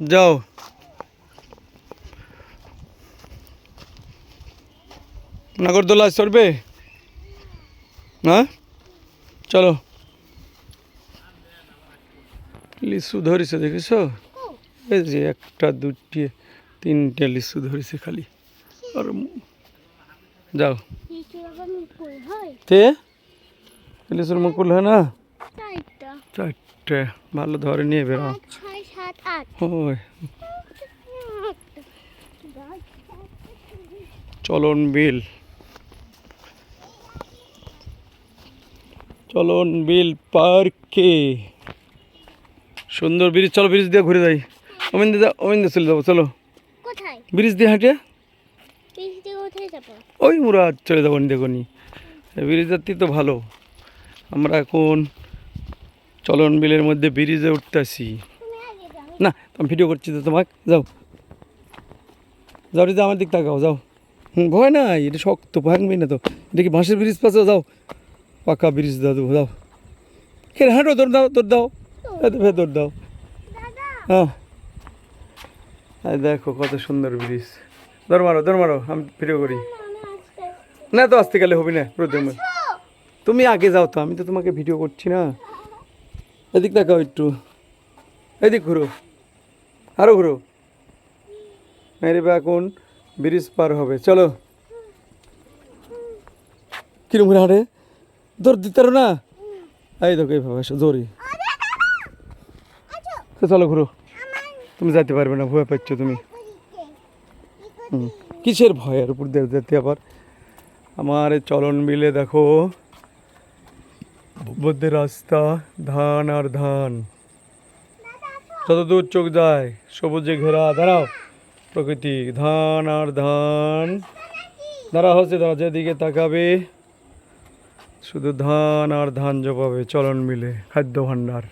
যাও। নাগরদোলা চড়বে? হ্যাঁ চলো। লিচু ধরেছে দেখেছ? এই যে একটা দুটি তিনটে লিচু ধরেছে খালি। আর যাও। তে? লিচুর মুকুল হয় না? চারটে। ভালো ধরে নিয়ে বেরো। আট চলন বিল। চলন বিল পার্কে। সুন্দর ব্রিজ চলো ব্রিজ দিয়ে ঘুরে যাই। অমিন দিদা অমিন দিয়ে চলে যাব চলো। কোথায়? ব্রিজ দিয়ে হাঁটে? ওই মুরা চলে যাব দেখো নি। ব্রিজ যাত্রী তো ভালো। আমরা এখন চলন বিলের মধ্যে ব্রিজে উঠতেছি। না, আমি ভিডিও করছি তো তোমাকে, যাও। যাও দিদি আমার দিক তাকাও, যাও। হুম, ভয় নাই, এটা শক্ত, ভাঙবে না তো। কি বাঁশের ব্রিজ পাশে, যাও। পাকা ব্রিজ দাও দেবো যাও খেলে হাঁটো, দৌড় দাও দৌড় দাও। ভেতর দাও। হ্যাঁ। এই দেখো, কত সুন্দর ব্রিজ। দৌড় মারো দৌড় মারো, আমি ভিডিও করি। না তো, আসতে গেলে হবে না প্রথমে তুমি আগে যাও তো, আমি তো তোমাকে ভিডিও করছি না। এদিক দেখাও একটু। এদিক ঘুরো। আরও ঘুরো। মেরে বা এখন ব্রিজ পার হবে। চলো। কিরম করে হাঁটে? দৌড় দিতে পারো না? এই দেখো এইভাবে জোরে তো চলো ঘুরো। তুমি যেতে পারবে না, ভয় পাচ্ছ তুমি। কিসের ভয়ের উপর দিয়ে যেতে আবার। আমার চলন বিলে দেখো। মধ্যে রাস্তা, ধান আর ধান। যত দূর চোখ যায়, সবুজে ঘেরা, দাঁড়াও। প্রকৃতি, ধান আর ধান। দাঁড়া হচ্ছে দাঁড়া যেদিকে তাকাবে, শুধু ধান আর ধান জপাবে, চলন মিলে, খাদ্য ভাণ্ডার।